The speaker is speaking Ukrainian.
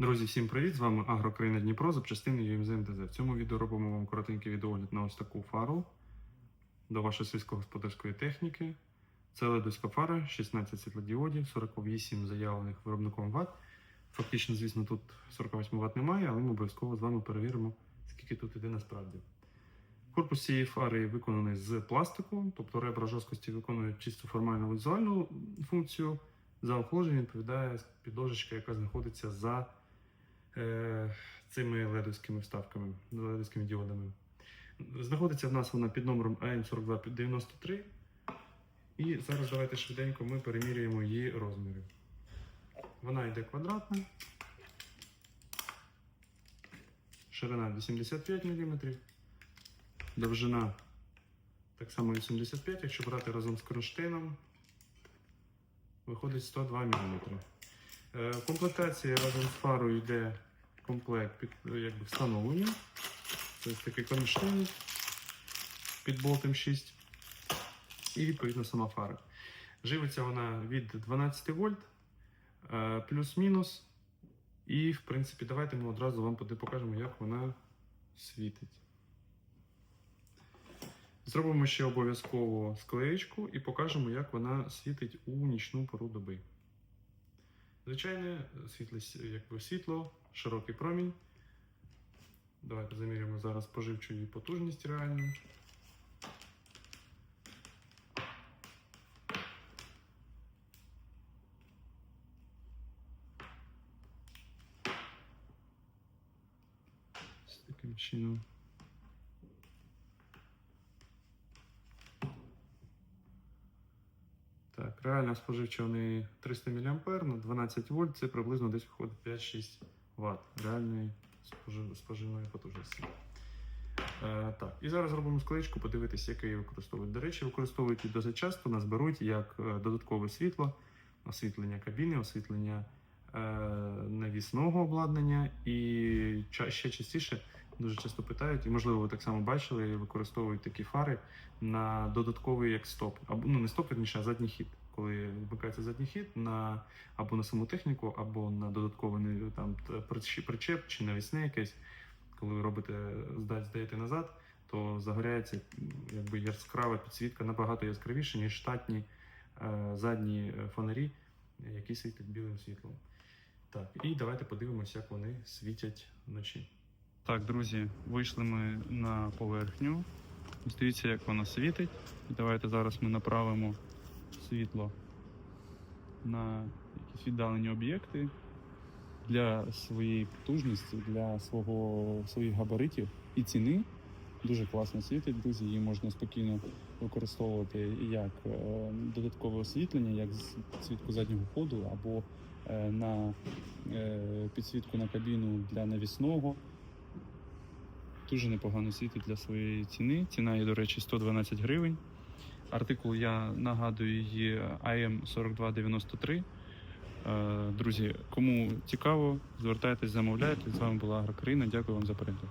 Друзі, всім привіт! З вами Агрокраїна Дніпро, запчастини ЮМЗ МТЗ. В цьому відео робимо вам коротенький відеогляд на ось таку фару до вашої сільськогосподарської техніки. Це ледовська фара, 16 світлодіодів, 48 заявлених виробником Вт. Фактично, звісно, тут 48 Вт немає, але ми обов'язково з вами перевіримо, скільки тут іде насправді. Корпус цієї фари виконаний з пластику, тобто ребра жорсткості виконують чисто формально візуальну функцію. За охолодження відповідає підложечка, яка знаходиться за цими ледовськими вставками, ледовськими діодами. Знаходиться в нас вона під номером AM4293. І зараз давайте швиденько ми перемірюємо її розміри. Вона йде квадратна, ширина 85 мм, довжина так само 85, якщо брати разом з кронштейном, виходить 102 мм. Е, В комплектації разом з фарою йде комплект під якби, встановлення. Це такий кронштейн під болтом 6 і відповідно сама фара. Живиться вона від 12 вольт е, плюс-мінус. І, в принципі, давайте ми одразу вам покажемо, як вона світить. Зробимо ще обов'язково склеєчку і покажемо, як вона світить у нічну пору доби. Звичайне світло, якби світло, широкий промінь. Давайте заміряємо зараз споживчу її потужність реальну. Ось таким чином. Так, реально споживча у неї 300 мА на 12 вольт, це приблизно десь виходить 5-6 Вт реальної споживної потужності. Е, так, і зараз робимо склеєчку, подивитися, яке її використовують. До речі, використовують її досить часто, нас беруть як е, додаткове світло, освітлення кабіни, освітлення е, навісного обладнання і ще частіше дуже часто питають, і можливо ви так само бачили, використовують такі фари на додатковий як стоп, або ну не стоп, верніше, а задній хід. Коли вмикається задній хід на або на саму техніку, або на додатковий там причеп- чи навісне якесь, коли ви робите здать, здаєте назад, то загоряється якби яскрава підсвітка набагато яскравіше, ніж штатні е, задні е, фонарі, які світять білим світлом. Так, і давайте подивимося, як вони світять вночі. Так, друзі, вийшли ми на поверхню. Дивіться, як вона світить. І давайте зараз ми направимо світло на якісь віддалені об'єкти для своєї потужності, для свого, своїх габаритів і ціни. Дуже класно світить, друзі. Її можна спокійно використовувати як е, додаткове освітлення, як підсвітку заднього ходу, або е, на е, підсвітку на кабіну для навісного. Дуже непогано світить для своєї ціни. Ціна є, до речі, 112 гривень. Артикул я нагадую є AM4293. Е, Друзі, кому цікаво, звертайтесь, замовляйте. З вами була Агрокраїна. Дякую вам за перегляд.